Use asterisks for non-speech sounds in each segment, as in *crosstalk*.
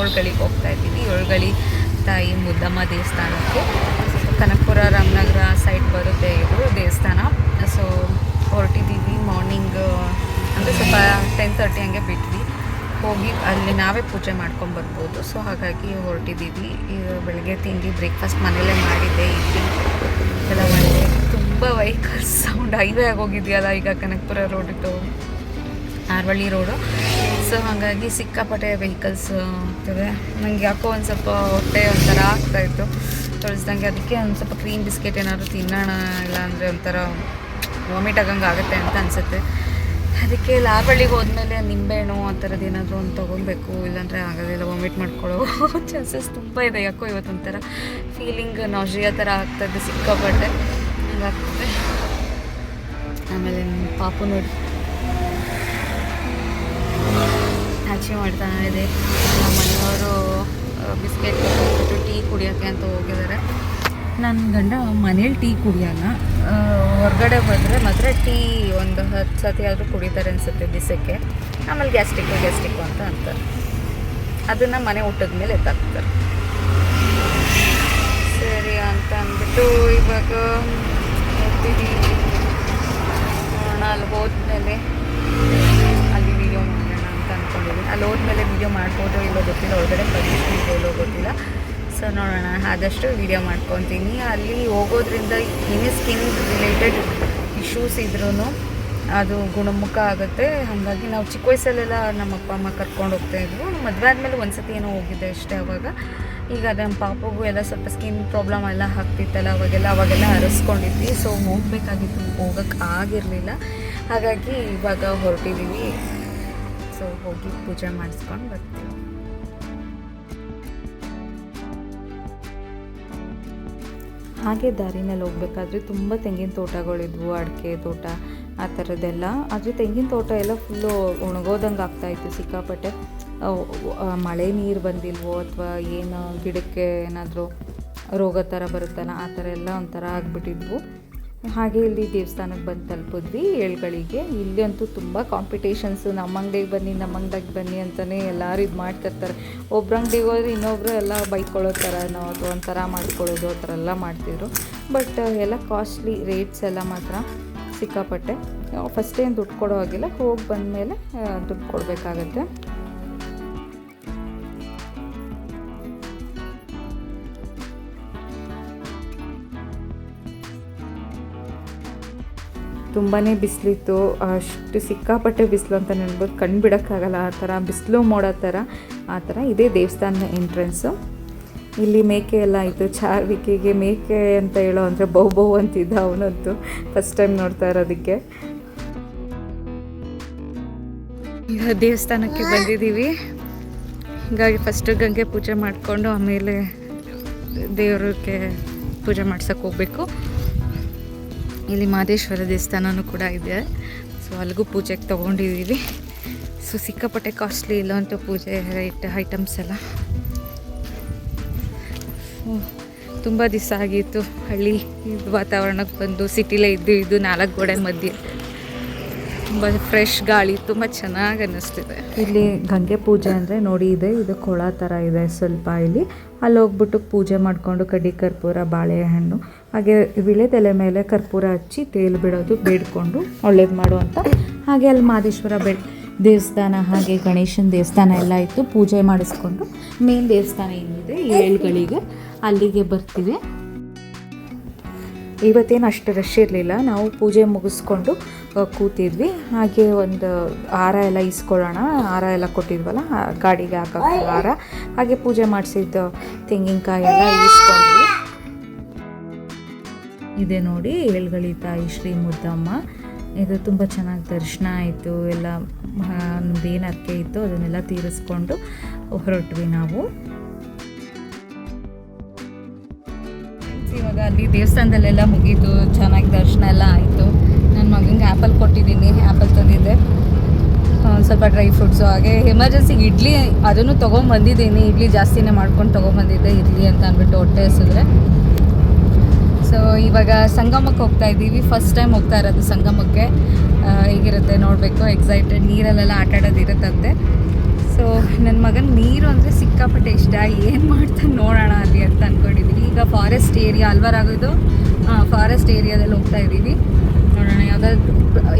ಏಳುಗಳಿಗೆ ಹೋಗ್ತಾ ಇದ್ದೀವಿ ಯೋಳ್ಗಳಿ ತಾಯಿ ಮುದ್ದಮ್ಮ ದೇವಸ್ಥಾನಕ್ಕೆ. ಕನಕಪುರ ರಾಮನಗರ ಸೈಡ್ ಬರುತ್ತೆ ಇದು ದೇವಸ್ಥಾನ. ಸೊ ಹೊರಟಿದ್ದೀವಿ ಮಾರ್ನಿಂಗ್ ಅಂದರೆ ಸ್ವಲ್ಪ ಟೆನ್ ತರ್ಟಿ ಹಂಗೆ ಬಿಟ್ವಿ. ಹೋಗಿ ಅಲ್ಲಿ ನಾವೇ ಪೂಜೆ ಮಾಡ್ಕೊಂಡು ಬರ್ಬೋದು. ಸೊ ಹಾಗಾಗಿ ಹೊರಟಿದ್ದೀವಿ ಬೆಳಗ್ಗೆ ತಿಂಡಿ ಬ್ರೇಕ್ಫಾಸ್ಟ್ ಮನೇಲೇ ಮಾಡಿದ್ದೆ. ಇಲ್ಲಿ ಎಲ್ಲ ಮಾಡಿದೆ ತುಂಬ ವೆಹಿಕಲ್ಸ್ ಸೌಂಡ್ ಹೈವೇ ಆಗೋಗಿದೆಯಲ್ಲ ಈಗ ಕನಕಪುರ ರೋಡ್ ಇತ್ತು ಆರ್ವಳ್ಳಿ ರೋಡು ಸೊ ಹಾಗಾಗಿ ಸಿಕ್ಕಾಪಟ್ಟೆ ವೆಹಿಕಲ್ಸ್ ಆಗ್ತದೆ ನನಗೆ ಯಾಕೋ ಒಂದು ಸ್ವಲ್ಪ ಹೊಟ್ಟೆ ಒಂಥರ ಆಗ್ತಾಯಿತ್ತು ತೊಳಿಸ್ದಂಗೆ ಅದಕ್ಕೆ ಒಂದು ಸ್ವಲ್ಪ ಕ್ರೀಮ್ ಬಿಸ್ಕೆಟ್ ಏನಾದರೂ ತಿನ್ನೋಣ, ಇಲ್ಲ ಅಂದರೆ ಒಂಥರ ವಾಮಿಟ್ ಆಗಂಗೆ ಆಗುತ್ತೆ ಅಂತ ಅನಿಸುತ್ತೆ. ಅದಕ್ಕೆ ಲಾಬಳ್ಳಿಗೆ ಹೋದ್ಮೇಲೆ ನಿಂಬೆಹಣ್ಣು ಆ ಥರದ್ದು ಏನಾದರೂ ಒಂದು ತೊಗೊಬೇಕು ಇಲ್ಲಾಂದರೆ ಆಗೋದಿಲ್ಲ ವಾಮಿಟ್ ಮಾಡ್ಕೊಳ್ಳೋ *laughs* ಚಾನ್ಸಸ್ ತುಂಬ ಇದೆ. ಯಾಕೋ ಇವತ್ತೊಂಥರ ಫೀಲಿಂಗ್ ನಾಜಿಯಾ ಥರ ಆಗ್ತದೆ ಸಿಕ್ಕಾಪಟ್ಟೆ. ಹಂಗಾಗ್ತದೆ. ಆಮೇಲೆ ಪಾಪು ನೋಡಿ. ಆಚೆ ಮಾಡ್ತಾ ಇದೆ. ಮನೆಯವರು ಬಿಸ್ಕೆಟ್ ಕೊಟ್ಟು ಟೀ ಕುಡಿಯೋಕ್ಕೆ ಅಂತ ಹೋಗಿದ್ದಾರೆ. ನನ್ನ ಗಂಡ ಮನೇಲಿ ಟೀ ಕುಡಿಯೋಲ್ಲ ಹೊರಗಡೆ ಬಂದರೆ ಮಾತ್ರ ಟೀ ಒಂದು ಹತ್ತು ಸತಿ ಆದರೂ ಕುಡಿತಾರೆ ಅನಿಸುತ್ತೆ ದಿಸಕ್ಕೆ ಆಮೇಲೆ ಗ್ಯಾಸ್ಟಿಕ್ಕು ಗ್ಯಾಸ್ಟಿಕ್ಕು ಅಂತ ಅಂತಾರೆ. ಅದನ್ನು ಮನೆ ಊಟದ ಮೇಲೆ ಎತ್ತಾಕ್ತಾರೆ ಸರಿ ಅಂತ ಅಂದ್ಬಿಟ್ಟು ಇವಾಗ ಹೋಗ್ತಿದ್ದೀವಿ ನೋಡೋಣ, ಅಲ್ಲಿ ಹೋದ್ಮೇಲೆ ನೋಡೋಣ ಆದಷ್ಟು ವೀಡಿಯೋ ಮಾಡ್ಕೊತೀನಿ. ಅಲ್ಲಿ ಹೋಗೋದ್ರಿಂದ ಏನೇ ಸ್ಕಿನ್ ರಿಲೇಟೆಡ್ ಇಶ್ಯೂಸ್ ಇದ್ರೂ ಅದು ಗುಣಮುಖ ಆಗುತ್ತೆ. ಹಾಗಾಗಿ ನಾವು ಚಿಕ್ಕ ವಯಸ್ಸಲ್ಲೆಲ್ಲ ನಮ್ಮ ಅಪ್ಪ, ಅಮ್ಮ ಕರ್ಕೊಂಡು ಹೋಗ್ತಾಯಿದ್ವು ಮದುವೆ ಆದಮೇಲೆ ಒಂದ್ಸತಿ ಏನೋ ಹೋಗಿದ್ದೆ ಅಷ್ಟೇ ಅವಾಗ. ಈಗ ನಮ್ಮ ಪಾಪಗೂ ಎಲ್ಲ ಸ್ವಲ್ಪ ಸ್ಕಿನ್ ಪ್ರಾಬ್ಲಮ್ ಎಲ್ಲ ಆಗ್ತಿತ್ತಲ್ಲ ಅವಾಗೆಲ್ಲ ಅವಾಗೆಲ್ಲ ಹರಿಸ್ಕೊಂಡಿದ್ವಿ ಸೊ ಹೋಗಬೇಕಾಗಿತ್ತು. ಹೋಗಕ್ಕೆ ಆಗಿರಲಿಲ್ಲ. ಹಾಗಾಗಿ ಇವಾಗ ಹೊರಟಿದ್ದೀವಿ ಸೊ ಹೋಗಿ ಪೂಜೆ ಮಾಡಿಸ್ಕೊಂಡು ಬರ್ತೀವಿ. ಹಾಗೆ ದಾರಿನಲ್ಲಿ ಹೋಗ್ಬೇಕಾದ್ರೆ ತುಂಬ ತೆಂಗಿನ ತೋಟಗಳಿದ್ವು, ಅಡಿಕೆ ತೋಟ, ಆ ಥರದ್ದೆಲ್ಲ. ಆದರೆ ತೆಂಗಿನ ತೋಟ ಎಲ್ಲ ಫುಲ್ಲು ಒಣಗೋದಂಗೆ ಆಗ್ತಾಯಿತ್ತು ಸಿಕ್ಕಾಪಟ್ಟೆ ಮಳೆ ನೀರು ಬಂದಿಲ್ವೋ ಅಥವಾ ಏನು ಗಿಡಕ್ಕೆ ಏನಾದರೂ ರೋಗ ಥರ ಬರುತ್ತಲ್ಲ, ಆ ಥರ ಎಲ್ಲ ಒಂಥರ ಆಗಿಬಿಟ್ಟಿದ್ವು. ಹಾಗೆ ಇಲ್ಲಿ ದೇವಸ್ಥಾನಕ್ಕೆ ಬಂದು ತಲುಪಿದ್ವಿ. ಏಳುಗಳಿಗೆ. ಇಲ್ಲಿ ಅಂತೂ ತುಂಬ ಕಾಂಪಿಟೇಷನ್ಸು ನಮ್ಮ ಅಂಗಡಿಗೆ ಬನ್ನಿ, ನಮ್ಮ ಅಂಗಡಿಗೆ ಬನ್ನಿ ಅಂತಲೇ ಎಲ್ಲರೂ ಇದು ಮಾಡ್ತಿರ್ತಾರೆ. ಒಬ್ರ ಅಂಗಡಿಗೆ ಹೋದ್ರೆ ಇನ್ನೊಬ್ರು ಎಲ್ಲ ಬೈಕೊಳ್ಳೋ ಥರ ನಾವು ಒಂಥರ ಮಾಡ್ಕೊಳ್ಳೋದು, ಆ ಥರ ಎಲ್ಲ ಮಾಡ್ತಿದ್ರು. ಬಟ್ ಎಲ್ಲ ಕಾಸ್ಟ್ಲಿ ರೇಟ್ಸ್ ಎಲ್ಲ ಮಾತ್ರ ಸಿಕ್ಕಾಪಟ್ಟೆ. ಫಸ್ಟ್ ಏನು ದುಡ್ಡು ಕೊಡೋ ಹಾಗಿಲ್ಲ. ಹೋಗಿ ಬಂದಮೇಲೆ ದುಡ್ಡು ಕೊಡಬೇಕಾಗತ್ತೆ. ತುಂಬಾ ಬಿಸಿಲಿತ್ತು. ಅಷ್ಟು ಸಿಕ್ಕಾಪಟ್ಟೆ ಬಿಸಿಲು ಅಂತ ನೆನ್ಬೋದು ಕಣ್ಣು ಬಿಡೋಕ್ಕಾಗಲ್ಲ. ಆ ಥರ ಬಿಸಿಲು ಮೋಡೋ ಥರ, ಆ ಥರ ಇದೇ ದೇವಸ್ಥಾನದ ಎಂಟ್ರೆನ್ಸು. ಇಲ್ಲಿ ಮೇಕೆ ಎಲ್ಲ ಇತ್ತು ಚಾರ್ವಿಕೆಗೆ ಮೇಕೆ ಅಂತ ಹೇಳೋ ಅಂದರೆ ಬೌ ಬೌ ಅಂತಿದ್ದ ಅವನಂತೂ ಫಸ್ಟ್ ಟೈಮ್ ನೋಡ್ತಾ ಇರೋದಕ್ಕೆ. ಈಗ ದೇವಸ್ಥಾನಕ್ಕೆ ಬಂದಿದ್ದೀವಿ. ಹೀಗಾಗಿ ಫಸ್ಟ್ ಗಂಗೆ ಪೂಜೆ ಮಾಡಿಕೊಂಡು ಆಮೇಲೆ ದೇವ್ರಿಗೆ ಪೂಜೆ ಮಾಡ್ಸೋಕೆ ಹೋಗಬೇಕು. ಇಲ್ಲಿ ಮಾದೇಶ್ವರ ದೇವಸ್ಥಾನವೂ ಕೂಡ ಇದೆ. ಸೊ ಅಲ್ಲಿಗೂ ಪೂಜೆಗೆ ತೊಗೊಂಡಿದ್ದೀವಿ. ಸೊ ಸಿಕ್ಕಾಪಟ್ಟೆ ಕಾಸ್ಟ್ಲಿ ಇಲ್ಲವಂಥ ಪೂಜೆ ರೈಟ್ ಐಟಮ್ಸ್ ಎಲ್ಲ. ತುಂಬ ದಿವಸ ಆಗಿತ್ತು. ಹಳ್ಳಿ ವಾತಾವರಣಕ್ಕೆ ಬಂದು, ಸಿಟಿಲೇ ಇದ್ದು ಇದು ನಾಲ್ಕು ಗೋಡೆ ಮಧ್ಯೆ. ತುಂಬ ಫ್ರೆಶ್ ಗಾಳಿ, ತುಂಬ ಚೆನ್ನಾಗಿ ಅನ್ನಿಸ್ತಿದೆ. ಇಲ್ಲಿ ಗಂಗೆ ಪೂಜೆ ಅಂದರೆ ನೋಡಿ ಇದೆ. ಇದು ಕೊಳ ಥರ ಇದೆ ಸ್ವಲ್ಪ ಇಲ್ಲಿ. ಅಲ್ಲಿ ಹೋಗ್ಬಿಟ್ಟು ಪೂಜೆ ಮಾಡಿಕೊಂಡು ಕಡ್ಡಿ, ಕರ್ಪೂರ, ಬಾಳೆಹಣ್ಣು ಹಾಗೆ ವಿಳೆದೆಲೆ ಮೇಲೆ ಕರ್ಪೂರ ಹಚ್ಚಿ ತೇಲು ಬಿಡೋದು, ಬೇಡ್ಕೊಂಡು ಒಳ್ಳೇದು ಮಾಡುವಂಥ ಹಾಗೆ ಅಲ್ಲಿ ಮಾದೇಶ್ವರ ಬೆ ದೇವಸ್ಥಾನ ಹಾಗೆ ಗಣೇಶನ ದೇವಸ್ಥಾನ ಎಲ್ಲ ಇತ್ತು. ಪೂಜೆ ಮಾಡಿಸ್ಕೊಂಡು ಮೇನ್ ದೇವಸ್ಥಾನ ಏನಿದೆ ಏಳುಗಳಿಗೆ ಅಲ್ಲಿಗೆ ಬರ್ತೀವಿ. ಇವತ್ತೇನು ಅಷ್ಟು ರಶ್ ಇರಲಿಲ್ಲ. ನಾವು ಪೂಜೆ ಮುಗಿಸ್ಕೊಂಡು ಕೂತಿದ್ವಿ. ಹಾಗೆ ಒಂದು ಹಾರ ಎಲ್ಲ ಇಸ್ಕೊಳ್ಳೋಣ. ಹಾರ ಎಲ್ಲ ಕೊಟ್ಟಿದ್ವಲ್ಲ ಗಾಡಿಗೆ ಹಾಕೋ ಹಾರ. ಹಾಗೆ ಪೂಜೆ ಮಾಡಿಸಿದ್ದು ತೆಂಗಿನಕಾಯಿ ಎಲ್ಲ ಇಸ್ಕೊಂಡ್ವಿ ಇದೆ ನೋಡಿ ಏಳ್ಗಳಿ ತಾಯಿ ಶ್ರೀ ಮುದ್ದಮ್ಮ. ಇದು ತುಂಬ ಚೆನ್ನಾಗಿ ದರ್ಶನ ಆಯಿತು. ಎಲ್ಲ ನಮ್ದು ಏನು ಅರ್ಕೆ ಇತ್ತು ಅದನ್ನೆಲ್ಲ ತೀರಿಸ್ಕೊಂಡು ಹೊರಟ್ವಿ ನಾವು. ಇವಾಗ ಅಲ್ಲಿ ದೇವಸ್ಥಾನದಲ್ಲೆಲ್ಲ ಮುಗೀತು. ಚೆನ್ನಾಗಿ ದರ್ಶನ ಎಲ್ಲ ಆಯಿತು. ನನ್ನ ಮಗನಿಗೆ ಆ್ಯಪಲ್ ಕೊಟ್ಟಿದ್ದೀನಿ. ಆ್ಯಪಲ್ ತಂದಿದ್ದೆ. ಸ್ವಲ್ಪ ಡ್ರೈ ಫ್ರೂಟ್ಸು ಹಾಗೆ. ಎಮರ್ಜೆನ್ಸಿಗೆ ಇಡ್ಲಿ ಅದನ್ನು ತೊಗೊಂಬಂದಿದ್ದೀನಿ. ಇಡ್ಲಿ ಜಾಸ್ತಿನೇ ಮಾಡ್ಕೊಂಡು ತೊಗೊಂಬಂದಿದ್ದೆ. ಇಡ್ಲಿ ಅಂತ ಅಂದ್ಬಿಟ್ಟು ಹೊಟ್ಟೆ ಹಸಿದ್ರೆ. ಸೊ ಇವಾಗ ಸಂಗಮಕ್ಕೆ ಹೋಗ್ತಾ ಇದ್ದೀವಿ. ಫಸ್ಟ್ ಟೈಮ್ ಹೋಗ್ತಾ ಇರೋದು ಸಂಗಮಕ್ಕೆ. ಹೀಗಿರುತ್ತೆ ನೋಡಬೇಕು. ಎಕ್ಸೈಟೆಡ್ ನೀರಲ್ಲೆಲ್ಲ ಆಟ ಆಡೋದು ಇರುತ್ತಂತೆ. ಸೊ ನನ್ನ ಮಗನ ನೀರು ಅಂದರೆ ಸಿಕ್ಕಾಪಟ್ಟೆ ಇಷ್ಟ. ಏನು ಮಾಡ್ತಾನೆ ನೋಡೋಣ ಅಲ್ಲಿ ಅಂತ ಅಂದ್ಕೊಂಡಿದ್ದೀವಿ ಈಗ ಫಾರೆಸ್ಟ್ ಏರಿಯಾ ಅಲ್ವರಾಗೋದು ಫಾರೆಸ್ಟ್ ಏರಿಯಾದಲ್ಲಿ ಹೋಗ್ತಾ ಇದ್ದೀವಿ. ನೋಡೋಣ, ಯಾವುದಾದ್ರು,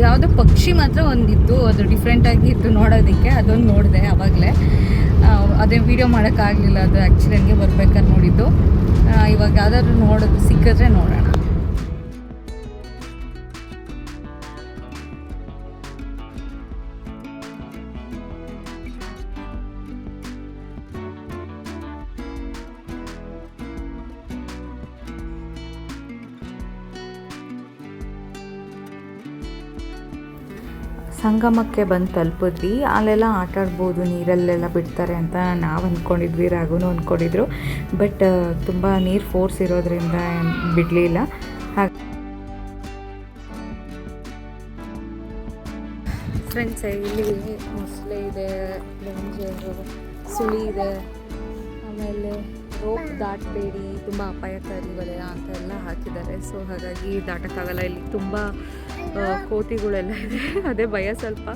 ಯಾವುದೋ ಪಕ್ಷಿ ಮಾತ್ರ ಒಂದಿತ್ತು. ಅದು ಡಿಫ್ರೆಂಟಾಗಿ ಇತ್ತು ನೋಡೋದಕ್ಕೆ. ಅದೊಂದು ನೋಡಿದೆ ಆವಾಗಲೇ ಅದೇ ವೀಡಿಯೋ ಮಾಡೋಕ್ಕಾಗಲಿಲ್ಲ. ಅದು ಆ್ಯಕ್ಚುಲಿ ಹಂಗೆ ಬರ್ಬೇಕಾದ್ರೆ ನೋಡಿದ್ದು ಯಾವ್ದಾದ್ರು ನೋಡೋದು ಸಿಕ್ಕಿದ್ರೆ ನೋಡೋಣ. ಸಂಗಮಕ್ಕೆ ಬಂದು ತಲುಪಿದ್ವಿ. ಅಲ್ಲೆಲ್ಲ ಆಟ ಆಡ್ಬೋದು, ನೀರಲ್ಲೆಲ್ಲ ಬಿಡ್ತಾರೆ ಅಂತ ನಾವು ಅಂದ್ಕೊಂಡಿದ್ವಿ ರಾಘುನು ಅಂದ್ಕೊಂಡಿದ್ರು ಬಟ್ ತುಂಬ ನೀರು ಫೋರ್ಸ್ ಇರೋದ್ರಿಂದ ಬಿಡಲಿಲ್ಲ. ಹಾಗೆ ಫ್ರೆಂಡ್ಸ್ ಇಲ್ಲಿ ಮೊಸಳೆ ಇದೆ ಸುಳಿ ಇದೆ. ಆಮೇಲೆ ರೋಪ್ ದಾಟಬೇಡಿ, ತುಂಬ ಅಪಾಯಕಾರಿ ವಲಯ ಅಂತ ಎಲ್ಲ ಹಾಕಿದ್ದಾರೆ. ಸೊ ಹಾಗಾಗಿ ದಾಟಕ್ಕಾಗಲ್ಲ. ಇಲ್ಲಿ ತುಂಬ ಕೋತಿಗಳೆಲ್ಲ ಇದೆ. ಅದೇ ಭಯ ಸ್ವಲ್ಪ.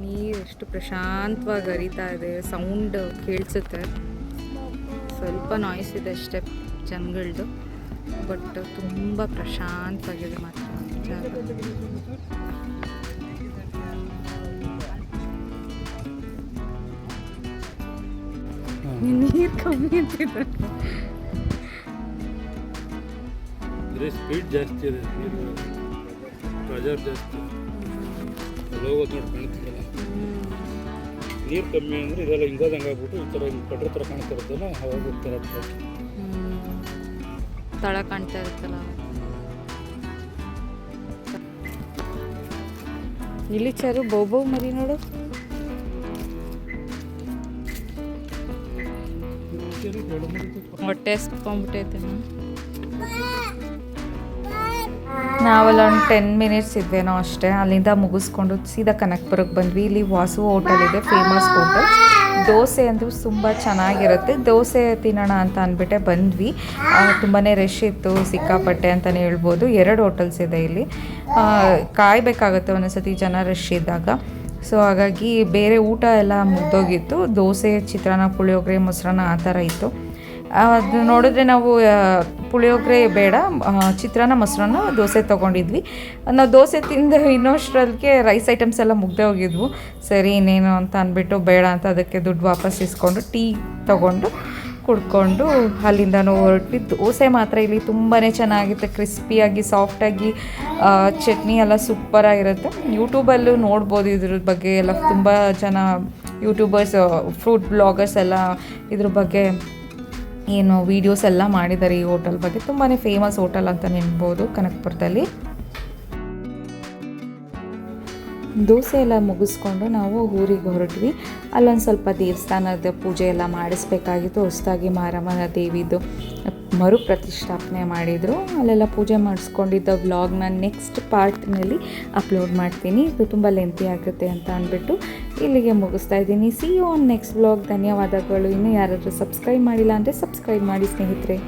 ನೀರು ಎಷ್ಟು ಪ್ರಶಾಂತವಾಗಿ ಹರಿತಾ ಇದೆ. ಸೌಂಡ್ ಕೇಳಿಸುತ್ತೆ. ಸ್ವಲ್ಪ ನಾಯ್ಸ್ ಇದೆ ಅಷ್ಟೇ ಜನಗಳದ್ದು ಬಟ್ ತುಂಬ ಪ್ರಶಾಂತವಾಗಿದೆ ಮಾತ್ರ. ಜಾಗ. ನೀರು ಕಮ್ಮಿ ಅಂತಿದ್ರು ಅಂದರೆ ಸ್ಪೀಡ್ ಜಾಸ್ತಿ ಇದೆ ನೀರು ಪ್ರೆಜರ್ ಜಾಸ್ತಿ ಹೋಗೋದು ನೋಡಿ ಕಾಣ್ತಿದ್ದಲ್ಲ ನೀರು ಕಮ್ಮಿ ಅಂದರೆ ಇದೆಲ್ಲ ಹಿಂಗೋದಂಗೆ ಆಗ್ಬಿಟ್ಟು ಈ ಥರ ಹಿಂಗೆ ಕಟ್ರ ಥರ ಕಾಣ್ತಾ ಇರುತ್ತಲ್ಲ ಅವಾಗ ಹೋಗ್ತಾರೆ ತಳ ಕಾಣ್ತಾ ಇರುತ್ತಲ್ಲ ಇಲ್ಲಿ ಚಾರು ಬೋಬೋ ಮರಿ ನೋಡು. ಹೊಟ್ಟೆ ಹಸ್ಕೊಂಡ್ಬಿಟ್ಟೈತೆ ನಾವೆಲ್ಲ ಒಂದು ಟೆನ್ ಮಿನಿಟ್ಸ್ ಇದ್ದೇನೋ ಅಷ್ಟೇ. ಅಲ್ಲಿಂದ ಮುಗಿಸ್ಕೊಂಡು ಸೀದಾ ಕನಕ್ಪುರಕ್ಕೆ ಬಂದ್ವಿ. ಇಲ್ಲಿ ವಾಸು ಹೋಟೆಲ್ ಇದೆ ಫೇಮಸ್ ಹೋಟೆಲ್ ದೋಸೆ ಅಂದರೂ ತುಂಬ ಚೆನ್ನಾಗಿರುತ್ತೆ. ದೋಸೆ ತಿನ್ನೋಣ ಅಂತ ಅಂದ್ಬಿಟ್ಟೆ ಬಂದ್ವಿ. ತುಂಬಾ ರಶ್ ಇತ್ತು, ಸಿಕ್ಕಾಪಟ್ಟೆ ಅಂತಲೇ ಹೇಳ್ಬೋದು. ಎರಡು ಹೋಟೆಲ್ಸ್ ಇದೆ ಇಲ್ಲಿ. ಕಾಯಬೇಕಾಗುತ್ತೆ ಒಂದೊಂದ್ಸತಿ ಜನ ರಶ್ ಇದ್ದಾಗ. ಸೊ ಹಾಗಾಗಿ ಬೇರೆ ಊಟ ಎಲ್ಲ ಮುಗ್ದೋಗಿತ್ತು. ದೋಸೆ, ಚಿತ್ರಾನ್ನ, ಪುಳಿಯೋಗರೆ, ಮೊಸರನ್ನ ಆ ಥರ ಇತ್ತು. ಅದು ನೋಡಿದ್ರೆ ನಾವು ಪುಳಿಯೋಗರೆ ಬೇಡ ಚಿತ್ರಾನ್ನ, ಮೊಸರನ್ನ, ದೋಸೆ ತೊಗೊಂಡಿದ್ವಿ. ನಾವು ದೋಸೆ ತಿಂದು ಇನ್ನೊಷ್ಟರಲ್ಲಿಗೆ ರೈಸ್ ಐಟಮ್ಸ್ ಎಲ್ಲ ಮುಗ್ದೇ ಹೋಗಿದ್ವು. ಸರಿ, ಇನ್ನೇನು ಅಂತ ಅಂದ್ಬಿಟ್ಟು ಬೇಡ ಅಂತ ಅದಕ್ಕೆ ದುಡ್ಡು ವಾಪಸ್ ಇಸ್ಕೊಂಡು ಟೀ ತೊಗೊಂಡು ಕುಡ್ಕೊಂಡು ಅಲ್ಲಿಂದನೂ ಹೊರಟ್ವಿ. ದೋಸೆ ಮಾತ್ರ ಇಲ್ಲಿ ತುಂಬಾ ಚೆನ್ನಾಗಿರುತ್ತೆ. ಕ್ರಿಸ್ಪಿಯಾಗಿ, ಸಾಫ್ಟಾಗಿ ಚಟ್ನಿ ಎಲ್ಲ ಸೂಪರಾಗಿರುತ್ತೆ ಯೂಟ್ಯೂಬಲ್ಲೂ ನೋಡ್ಬೋದು ಇದ್ರ ಬಗ್ಗೆ ಎಲ್ಲ ತುಂಬ ಜನ ಯೂಟ್ಯೂಬರ್ಸ್ ಫ್ರೂಟ್ ಬ್ಲಾಗರ್ಸ್ ಎಲ್ಲ ಇದ್ರ ಬಗ್ಗೆ. ಏನು ವೀಡಿಯೋಸ್ ಎಲ್ಲ ಮಾಡಿದ್ದಾರೆ ಈ ಹೋಟೆಲ್ ಬಗ್ಗೆ. ತುಂಬಾ ಫೇಮಸ್ ಹೋಟೆಲ್ ಅಂತ ನೆನ್ಬೋದು ಕನಕಪುರದಲ್ಲಿ. ದೋಸೆ ಎಲ್ಲ ಮುಗಿಸ್ಕೊಂಡು ನಾವು ಊರಿಗೆ ಹೊರಟ್ವಿ. ಅಲ್ಲೊಂದು ಸ್ವಲ್ಪ ದೇವಸ್ಥಾನದ ಪೂಜೆ ಎಲ್ಲ ಮಾಡಿಸ್ಬೇಕಾಗಿತ್ತು. ಹೊಸದಾಗಿ ಮಾರಮ್ಮನ ದೇವಿದು ಮರು ಪ್ರತಿಷ್ಠಾಪನೆ ಮಾಡಿದರು. ಅಲ್ಲೆಲ್ಲ ಪೂಜೆ ಮಾಡಿಸ್ಕೊಂಡಿದ್ದ ವ್ಲಾಗ್ನ ನೆಕ್ಸ್ಟ್ ಪಾರ್ಟ್ನಲ್ಲಿ ಅಪ್ಲೋಡ್ ಮಾಡ್ತೀನಿ. ಇದು ತುಂಬ ಲೆಂತಿ ಆಗುತ್ತೆ ಅಂತ ಅಂದ್ಬಿಟ್ಟು ಇಲ್ಲಿಗೆ ಮುಗಿಸ್ತಾ ಇದ್ದೀನಿ. See you on next vlog ಧನ್ಯವಾದಗಳು. ಇನ್ನೂ ಯಾರಾದರೂ ಸಬ್ಸ್ಕ್ರೈಬ್ ಮಾಡಿಲ್ಲ ಅಂದರೆ ಸಬ್ಸ್ಕ್ರೈಬ್ ಮಾಡಿ ಸ್ನೇಹಿತರೆ.